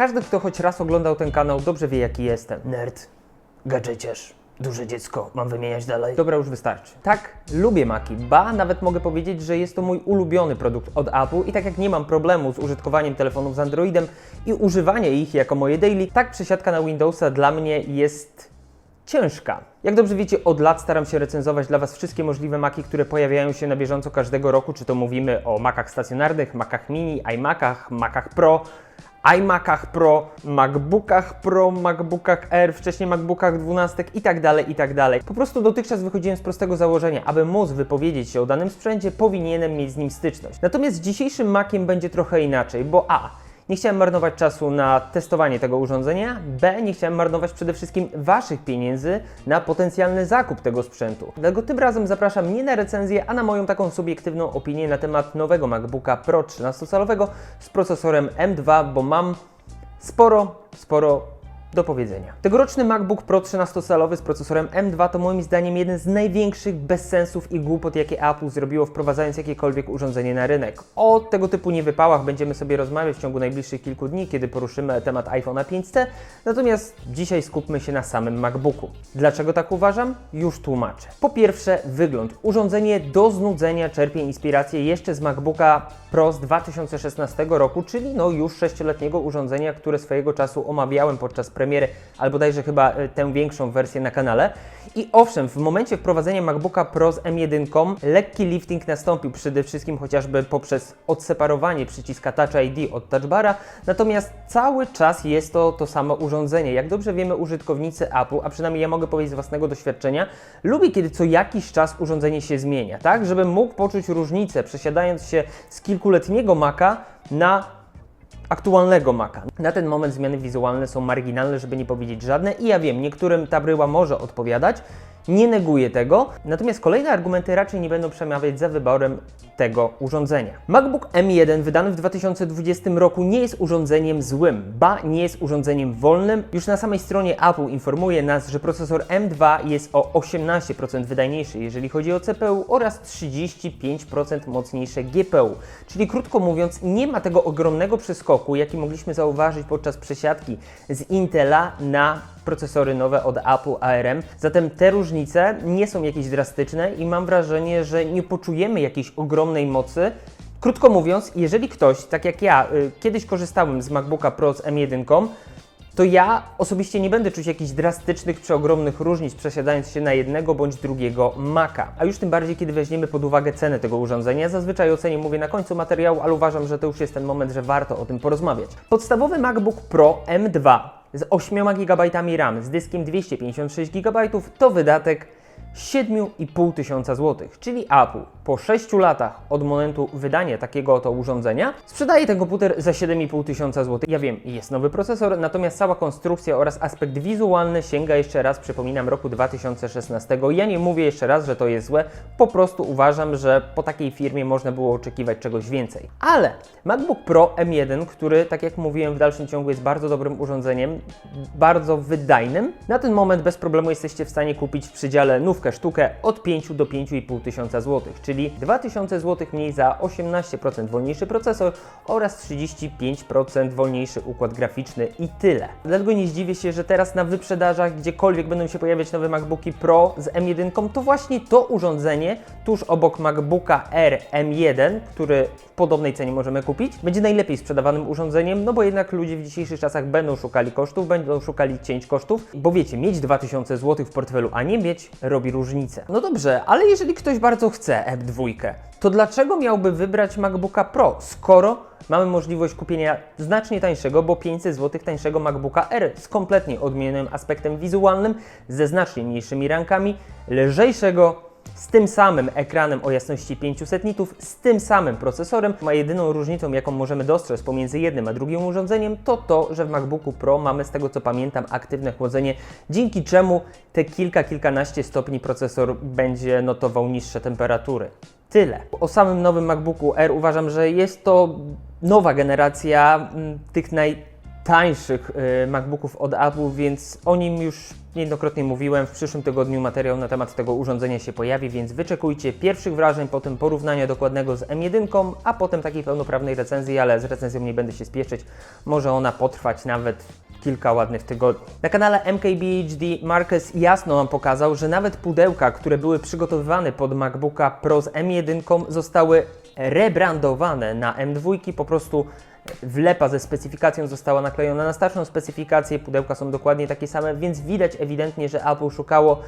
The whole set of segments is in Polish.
Każdy, kto choć raz oglądał ten kanał, dobrze wie, jaki jestem. Nerd, gadżeciarz, duże dziecko, mam wymieniać dalej? Dobra, już wystarczy. Tak, lubię Maki, ba, nawet mogę powiedzieć, że jest to mój ulubiony produkt od Apple i tak jak nie mam problemu z użytkowaniem telefonów z Androidem i używanie ich jako moje daily, tak przesiadka na Windowsa dla mnie jest ciężka. Jak dobrze wiecie, od lat staram się recenzować dla Was wszystkie możliwe Maki, które pojawiają się na bieżąco każdego roku, czy to mówimy o Macach stacjonarnych, Macach mini, iMacach, Macach Pro, iMacach Pro, MacBookach Pro, MacBookach Air, wcześniej MacBookach 12 i tak dalej, i tak dalej. Po prostu dotychczas wychodziłem z prostego założenia, aby móc wypowiedzieć się o danym sprzęcie, powinienem mieć z nim styczność. Natomiast z dzisiejszym Maciem będzie trochę inaczej, bo a, nie chciałem marnować czasu na testowanie tego urządzenia. B. Nie chciałem marnować przede wszystkim Waszych pieniędzy na potencjalny zakup tego sprzętu. Dlatego tym razem zapraszam nie na recenzję, a na moją taką subiektywną opinię na temat nowego MacBooka Pro 13-calowego z procesorem M2, bo mam sporo, sporo do powiedzenia. Tegoroczny MacBook Pro 13-calowy z procesorem M2 to moim zdaniem jeden z największych bezsensów i głupot, jakie Apple zrobiło wprowadzając jakiekolwiek urządzenie na rynek. O tego typu niewypałach będziemy sobie rozmawiać w ciągu najbliższych kilku dni, kiedy poruszymy temat iPhone'a 5C, natomiast dzisiaj skupmy się na samym MacBooku. Dlaczego tak uważam? Już tłumaczę. Po pierwsze, wygląd. Urządzenie do znudzenia czerpie inspirację jeszcze z MacBooka Pro z 2016 roku, czyli no już 6-letniego urządzenia, które swojego czasu omawiałem podczas premiery, albo dajże chyba y, tę większą wersję na kanale. I owszem, w momencie wprowadzenia MacBooka Pro z M1 lekki lifting nastąpił przede wszystkim chociażby poprzez odseparowanie przyciska Touch ID od touchbara, natomiast cały czas jest to to samo urządzenie. Jak dobrze wiemy użytkownicy Apple, a przynajmniej ja mogę powiedzieć z własnego doświadczenia, lubię kiedy co jakiś czas urządzenie się zmienia, tak? Żebym mógł poczuć różnicę przesiadając się z kilkuletniego Maca na aktualnego Maca. Na ten moment zmiany wizualne są marginalne, żeby nie powiedzieć żadne i ja wiem, niektórym ta bryła może odpowiadać, nie neguję tego, natomiast kolejne argumenty raczej nie będą przemawiać za wyborem tego urządzenia. MacBook M1 wydany w 2020 roku nie jest urządzeniem złym, ba nie jest urządzeniem wolnym. Już na samej stronie Apple informuje nas, że procesor M2 jest o 18% wydajniejszy, jeżeli chodzi o CPU oraz 35% mocniejsze GPU. Czyli krótko mówiąc, nie ma tego ogromnego przeskoku, jaki mogliśmy zauważyć podczas przesiadki z Intela na procesory nowe od Apple ARM. Zatem te różnice nie są jakieś drastyczne i mam wrażenie, że nie poczujemy jakiejś ogromnej mocy. Krótko mówiąc, jeżeli ktoś, tak jak ja, y, kiedyś korzystałem z MacBooka Pro z M1, to ja osobiście nie będę czuć jakichś drastycznych, przeogromnych różnic przesiadając się na jednego bądź drugiego Maca. A już tym bardziej, kiedy weźmiemy pod uwagę cenę tego urządzenia. Zazwyczaj o cenie mówię na końcu materiału, ale uważam, że to już jest ten moment, że warto o tym porozmawiać. Podstawowy MacBook Pro M2 z 8 GB RAM z dyskiem 256 GB to wydatek 7,5 tysiąca złotych, czyli Apple po 6 latach od momentu wydania takiego oto urządzenia sprzedaje ten komputer za 7,5 tysiąca złotych. Ja wiem, jest nowy procesor, natomiast cała konstrukcja oraz aspekt wizualny sięga jeszcze raz, przypominam, roku 2016. Ja nie mówię jeszcze raz, że to jest złe, po prostu uważam, że po takiej firmie można było oczekiwać czegoś więcej. Ale MacBook Pro M1, który, tak jak mówiłem, w dalszym ciągu jest bardzo dobrym urządzeniem, bardzo wydajnym, na ten moment bez problemu jesteście w stanie kupić w przydziale nówkę sztukę od 5 do 5,5 tysiąca złotych, czyli 2000 zł mniej za 18% wolniejszy procesor oraz 35% wolniejszy układ graficzny i tyle. Dlatego nie zdziwię się, że teraz na wyprzedażach, gdziekolwiek będą się pojawiać nowe MacBooki Pro z M1, to właśnie to urządzenie tuż obok MacBooka R M1, który w podobnej cenie możemy kupić, będzie najlepiej sprzedawanym urządzeniem, no bo jednak ludzie w dzisiejszych czasach będą szukali kosztów, będą szukali cięć kosztów, bo wiecie, mieć 2000 zł w portfelu, a nie mieć, robi różnicę. No dobrze, ale jeżeli ktoś bardzo chce M2, to dlaczego miałby wybrać MacBooka Pro, skoro mamy możliwość kupienia znacznie tańszego, bo 500 zł tańszego MacBooka R z kompletnie odmienionym aspektem wizualnym, ze znacznie mniejszymi rankami, lżejszego, z tym samym ekranem o jasności 500 nitów, z tym samym procesorem, a jedyną różnicą, jaką możemy dostrzec pomiędzy jednym a drugim urządzeniem, to to, że w MacBooku Pro mamy z tego co pamiętam aktywne chłodzenie, dzięki czemu te kilka, kilkanaście stopni procesor będzie notował niższe temperatury. Tyle. O samym nowym MacBooku R uważam, że jest to nowa generacja mm, tych najtańszych y, MacBooków od Apple, więc o nim już Niejednokrotnie mówiłem, w przyszłym tygodniu materiał na temat tego urządzenia się pojawi, więc wyczekujcie pierwszych wrażeń, potem porównania dokładnego z M1, a potem takiej pełnoprawnej recenzji, ale z recenzją nie będę się spieszyć. Może ona potrwać nawet kilka ładnych tygodni. Na kanale MKBHD Marquez jasno nam pokazał, że nawet pudełka, które były przygotowywane pod MacBooka Pro z M1 zostały rebrandowane na M2, po prostu wlepa ze specyfikacją została naklejona na starszą specyfikację, pudełka są dokładnie takie same, więc widać ewidentnie, że Apple szukało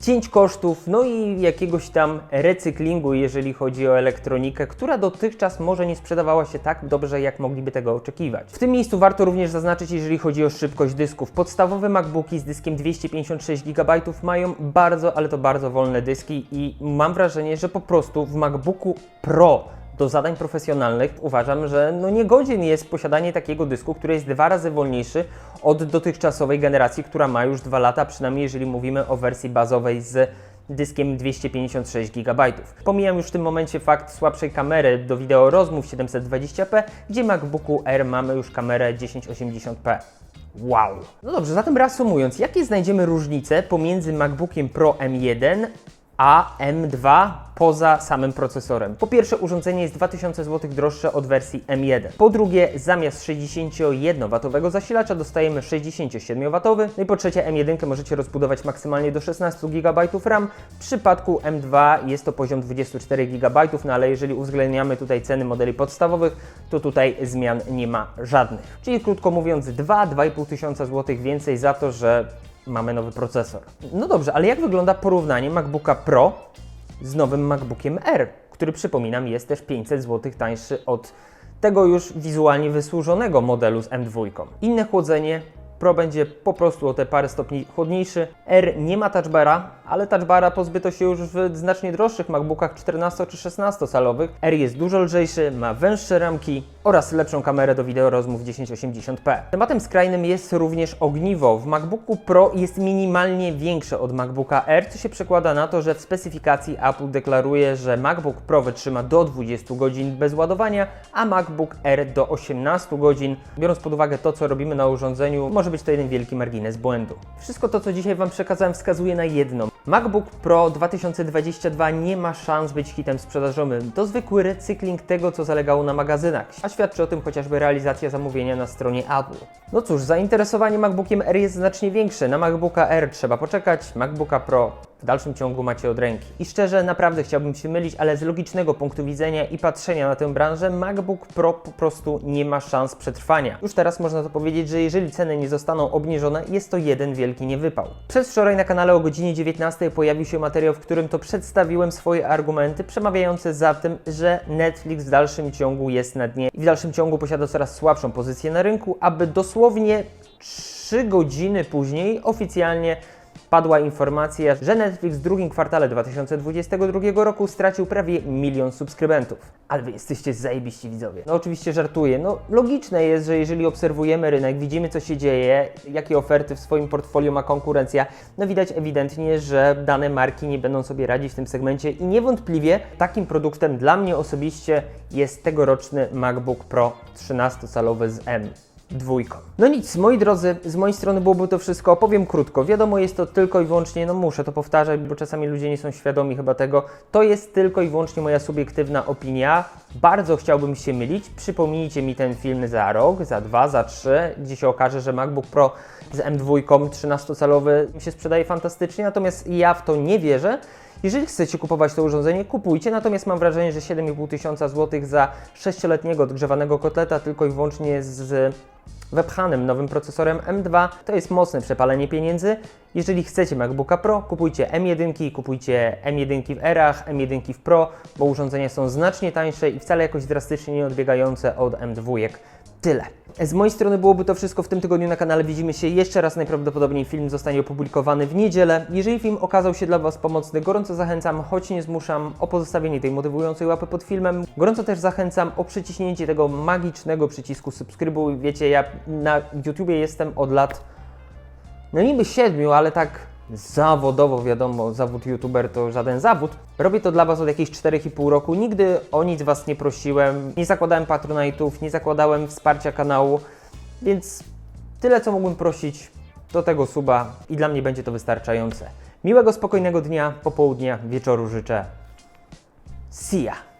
cięć kosztów, no i jakiegoś tam recyklingu, jeżeli chodzi o elektronikę, która dotychczas może nie sprzedawała się tak dobrze, jak mogliby tego oczekiwać. W tym miejscu warto również zaznaczyć, jeżeli chodzi o szybkość dysków. Podstawowe MacBooki z dyskiem 256 GB mają bardzo, ale to bardzo wolne dyski i mam wrażenie, że po prostu w MacBooku Pro do zadań profesjonalnych uważam, że no niegodzien jest posiadanie takiego dysku, który jest dwa razy wolniejszy od dotychczasowej generacji, która ma już dwa lata, przynajmniej jeżeli mówimy o wersji bazowej z dyskiem 256 GB. Pomijam już w tym momencie fakt słabszej kamery do wideo rozmów 720p, gdzie MacBooku Air mamy już kamerę 1080p. Wow! No dobrze, zatem reasumując, jakie znajdziemy różnice pomiędzy MacBookiem Pro M1 a M2 poza samym procesorem. Po pierwsze, urządzenie jest 2000 zł droższe od wersji M1. Po drugie, zamiast 61W zasilacza dostajemy 67W. No i po trzecie, M1 możecie rozbudować maksymalnie do 16 GB RAM. W przypadku M2 jest to poziom 24 GB, no ale jeżeli uwzględniamy tutaj ceny modeli podstawowych, to tutaj zmian nie ma żadnych. Czyli krótko mówiąc, 2-2,5 tysiąca więcej za to, że mamy nowy procesor. No dobrze, ale jak wygląda porównanie MacBooka Pro z nowym MacBookiem R, który przypominam jest też 500 zł tańszy od tego już wizualnie wysłużonego modelu z M2. Inne chłodzenie, Pro będzie po prostu o te parę stopni chłodniejszy. R nie ma touchbara, ale touchbara pozbyto się już w znacznie droższych MacBookach 14 czy 16 calowych. R jest dużo lżejszy, ma węższe ramki oraz lepszą kamerę do wideo rozmów 1080p. Tematem skrajnym jest również ogniwo. W MacBooku Pro jest minimalnie większe od MacBooka R, co się przekłada na to, że w specyfikacji Apple deklaruje, że MacBook Pro wytrzyma do 20 godzin bez ładowania, a MacBook R do 18 godzin. Biorąc pod uwagę to, co robimy na urządzeniu, może być to jeden wielki margines błędu. Wszystko to, co dzisiaj Wam przekazałem, wskazuje na jedno. MacBook Pro 2022 nie ma szans być hitem sprzedażowym. To zwykły recykling tego, co zalegało na magazynach. A świadczy o tym chociażby realizacja zamówienia na stronie Apple. No cóż, zainteresowanie MacBookiem R jest znacznie większe. Na MacBooka R trzeba poczekać, MacBooka Pro w dalszym ciągu macie od ręki. I szczerze, naprawdę chciałbym się mylić, ale z logicznego punktu widzenia i patrzenia na tę branżę, MacBook Pro po prostu nie ma szans przetrwania. Już teraz można to powiedzieć, że jeżeli ceny nie zostaną obniżone, jest to jeden wielki niewypał. Przez wczoraj na kanale o godzinie 19 pojawił się materiał, w którym to przedstawiłem swoje argumenty przemawiające za tym, że Netflix w dalszym ciągu jest na dnie i w dalszym ciągu posiada coraz słabszą pozycję na rynku, aby dosłownie 3 godziny później oficjalnie padła informacja, że Netflix w drugim kwartale 2022 roku stracił prawie milion subskrybentów. Ale wy jesteście zajebiści widzowie. No oczywiście żartuję. No logiczne jest, że jeżeli obserwujemy rynek, widzimy co się dzieje, jakie oferty w swoim portfolio ma konkurencja, no widać ewidentnie, że dane marki nie będą sobie radzić w tym segmencie i niewątpliwie takim produktem dla mnie osobiście jest tegoroczny MacBook Pro 13-calowy z M dwójką. No nic, moi drodzy, z mojej strony byłoby to wszystko. Opowiem krótko. Wiadomo, jest to tylko i wyłącznie, no muszę to powtarzać, bo czasami ludzie nie są świadomi chyba tego. To jest tylko i wyłącznie moja subiektywna opinia. Bardzo chciałbym się mylić. Przypomnijcie mi ten film za rok, za dwa, za trzy, gdzie się okaże, że MacBook Pro z M2 13-calowy się sprzedaje fantastycznie, natomiast ja w to nie wierzę. Jeżeli chcecie kupować to urządzenie, kupujcie, natomiast mam wrażenie, że 7,5 tysiąca złotych za 6-letniego odgrzewanego kotleta tylko i wyłącznie z wepchanym nowym procesorem M2 to jest mocne przepalenie pieniędzy. Jeżeli chcecie MacBooka Pro, kupujcie M1, kupujcie M1 w Erach, M1 w Pro, bo urządzenia są znacznie tańsze i wcale jakoś drastycznie nie odbiegające od M2. Tyle. Z mojej strony byłoby to wszystko w tym tygodniu na kanale. Widzimy się jeszcze raz. Najprawdopodobniej film zostanie opublikowany w niedzielę. Jeżeli film okazał się dla Was pomocny, gorąco zachęcam, choć nie zmuszam, o pozostawienie tej motywującej łapy pod filmem. Gorąco też zachęcam o przyciśnięcie tego magicznego przycisku subskrybuj. Wiecie, ja na YouTubie jestem od lat, no niby siedmiu, ale tak zawodowo, wiadomo, zawód youtuber to żaden zawód. Robię to dla Was od jakichś 4,5 roku. Nigdy o nic Was nie prosiłem, nie zakładałem patronatów, nie zakładałem wsparcia kanału, więc tyle co mógłbym prosić, do tego suba i dla mnie będzie to wystarczające. Miłego, spokojnego dnia, popołudnia, wieczoru życzę. See ya!